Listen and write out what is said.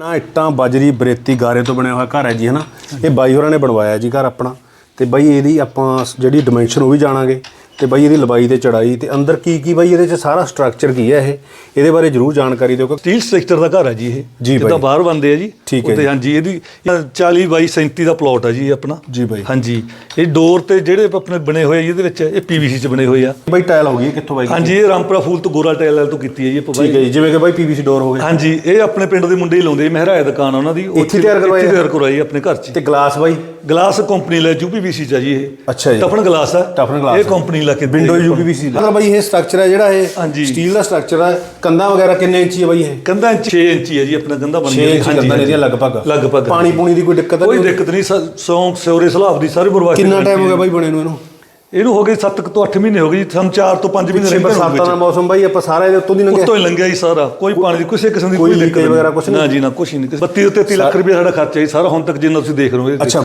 ਨਾ ਇੱਟਾਂ, ਬਜਰੀ, ਬਰੇਤੀ, ਗਾਰੇ ਤੋਂ ਬਣਿਆ ਹੋਇਆ ਘਰ ਹੈ ਜੀ, ਹਨਾ? ਇਹ ਬਾਈ ਹੋਰਾਂ ਨੇ ਬਣਵਾਇਆ ਜੀ ਘਰ ਆਪਣਾ। ਤੇ ਬਾਈ ਇਹਦੀ ਆਪਾਂ ਜਿਹੜੀ ਡਾਈਮੈਂਸ਼ਨ ਉਹ ਵੀ ਜਾਣਾਂਗੇ। ਤੇ ਬਾਈ ਇਹਦੀ ਲੰਬਾਈ ਤੇ ਚੜਾਈ ਤੇ ਅੰਦਰ ਕੀ ਕੀ ਬਾਈ ਇਹਦੇ ਚ ਸਾਰਾ ਸਟਰਕਚਰ ਕੀ ਹੈ ਇਹ? ਇਹਦੇ ਬਾਰੇ ਜਰੂਰ ਜਾਣਕਾਰੀ ਦਿਓ ਕਿ ਸਟੀਲ ਸਟਰਕਚਰ ਦਾ ਘਰ ਹੈ ਜੀ ਇਹ। ਜੀ ਜਿੱਦਾਂ ਬਾਈ। ਬਾਹਰ ਬੰਦੇ ਆ ਜੀ। ਠੀਕ ਹੈ ਉੱਥੇ ਜੀ। ਹਾਂਜੀ ਇਹਦੀ 40 ਬਾਈ 37 ਦਾ ਪਲਾਟ ਹੈ ਜੀ ਇਹ ਆਪਣਾ। ਜੀ ਬਾਈ। ਹਾਂਜੀ ਇਹ ਡੋਰ ਤੇ ਜਿਹੜੇ ਆਪਣੇ ਬਣੇ ਹੋਏ ਆ ਜੀ ਇਹਦੇ ਵਿੱਚ ਇਹ ਪੀਵੀਸੀ ਚ ਬਣੇ ਹੋਏ ਆ। ਬਾਈ ਟਾਇਲ ਹੋ ਗਈ ਇਹ ਕਿੱਥੋਂ ਬਾਈ? ਹਾਂਜੀ ਇਹ ਰਾਮਪੁਰਾ ਫੂਲ ਤੋਂ ਗੋਰਾ ਟਾਇਲ ਤੋਂ ਕੀਤੀ ਹੈ ਜੀ ਆਪਾਂ ਬਾਈ ਠੀਕ ਹੈ ਜੀ ਜਿਵੇਂ ਕਿ ਬਾਈ ਪੀਵੀਸੀ ਡੋਰ ਹੋ ਗਏ। ਹਾਂਜੀ ਇਹ ਆਪਣੇ ਪਿੰਡ ਦੇ ਮੁੰਡੇ ਹੀ ਲਾਉਂਦੇ ਮਹਿਰਾਏ ਦੁਕਾਨ ਆ ਉਹਨਾਂ ਦੀ। ਇੱਥੇ ਤਿਆਰ ਆ? ਤਿਆਰ ਕਰਵਾਈ ਆਪਣੇ ਘਰ 'ਚ। ਤੇ ਗਲਾਸ ਬਾਈ? ਗਲਾਸ ਕੰਪਨੀ ਲੈ ਯੂਪੀਵੀਸੀ ਚ ਆ ਜੀ ਇਹ। ਅੱਛਾ ਜੀ। ਟਫਨ ਗਲਾਸ ਹੈ ਟਫਨ ਗਲਾਸ ਇਹ ਕੰਪਨੀ ਲਾ ਕੇ ਵਿੰਡੋ ਯੂਪੀਵੀਸੀ ਮਤਲਬ ਬਾਈ ਇਹ ਸਟਰਕਚਰ ਹੈ ਜਿਹੜਾ ਇਹ ਹਾਂਜੀ। ਸਟੀਲ ਦਾ ਸਟਰਕਚਰ ਹੈ ਕੰਧਾਂ ਵਗੈਰਾ ਕਿੰਨੇ ਇੰਚੀ ਹੈ ਬਾਈ ਇਹ? ਕੰਧਾਂ 6 ਇੰਚੀ ਹੈ ਜੀ ਆਪਣਾ ਕੰਧਾ ਬਣ 6 ਇੰਚੀ ਕੰਧਾਂ ਇਹਦੀਆਂ ਲਗਭਗ। ਲਗਭਗ। ਪਾਣੀ ਪੂਣੀ ਦੀ ਕੋਈ ਦਿੱਕਤ ਕੋਈ ਨਹੀਂ ਦਿੱਕਤ ਨਹੀਂ ਸੌਂਕ ਸਿਉਰੇ ਸਲਾਬ ਦੀ ਸਾਰੀ ਬਰਵਾਸੀ ਕਿੰਨਾ ਟਾਈਮ ਹੋ ਗਿਆ ਬਾਈ ਬਣੇ ਨੂੰ ਇਹਨੂੰ? ਇਹਨੂੰ ਹੋ ਗਏ 7 ਤੋਂ 8 ਮਹੀਨੇ ਹੋ ਗਏ ਜੀ ਸਾਨੂੰ 4 ਤੋਂ 5 ਮਹੀਨੇ ਪਿੱਛੇ ਰਹਿੰਦੇ ਬਰਸਾਤਾਂ ਦਾ ਮੌਸਮ ਬਾਈ ਆਪਾਂ ਸਾਰਾ ਇਹਦੇ ਉੱਤੋਂ ਦੀ ਲੰਘਿਆ। ਉੱਤੋਂ ਹੀ ਲੰਘਿਆ ਜੀ ਸਾਰਾ। ਕੋਈ ਪਾਣੀ ਦੀ ਕਿਸੇ ਕਿਸਮ ਦੀ ਕੋਈ ਕੋਈ ਦਿੱਕਤ leakage ਵਗੈਰਾ ਕੁਛ ਨਹੀਂ? ਨਾ ਜੀ ਨਾ ਕੁਛ ਹੀ ਨਹੀਂ। 32 ਤੋਂ 33 ਲੱਖ ਰੁਪਏ ਸਾਡਾ ਖਰਚਾ ਜੀ ਸਾਰਾ ਹੁਣ ਤੱਕ ਜਿੰਨਾ ਤੁਸੀਂ ਦੇਖ ਰਹੇ ਹੋ। ਇਹਦੇ ਤੇ। ਅੱਛਾ।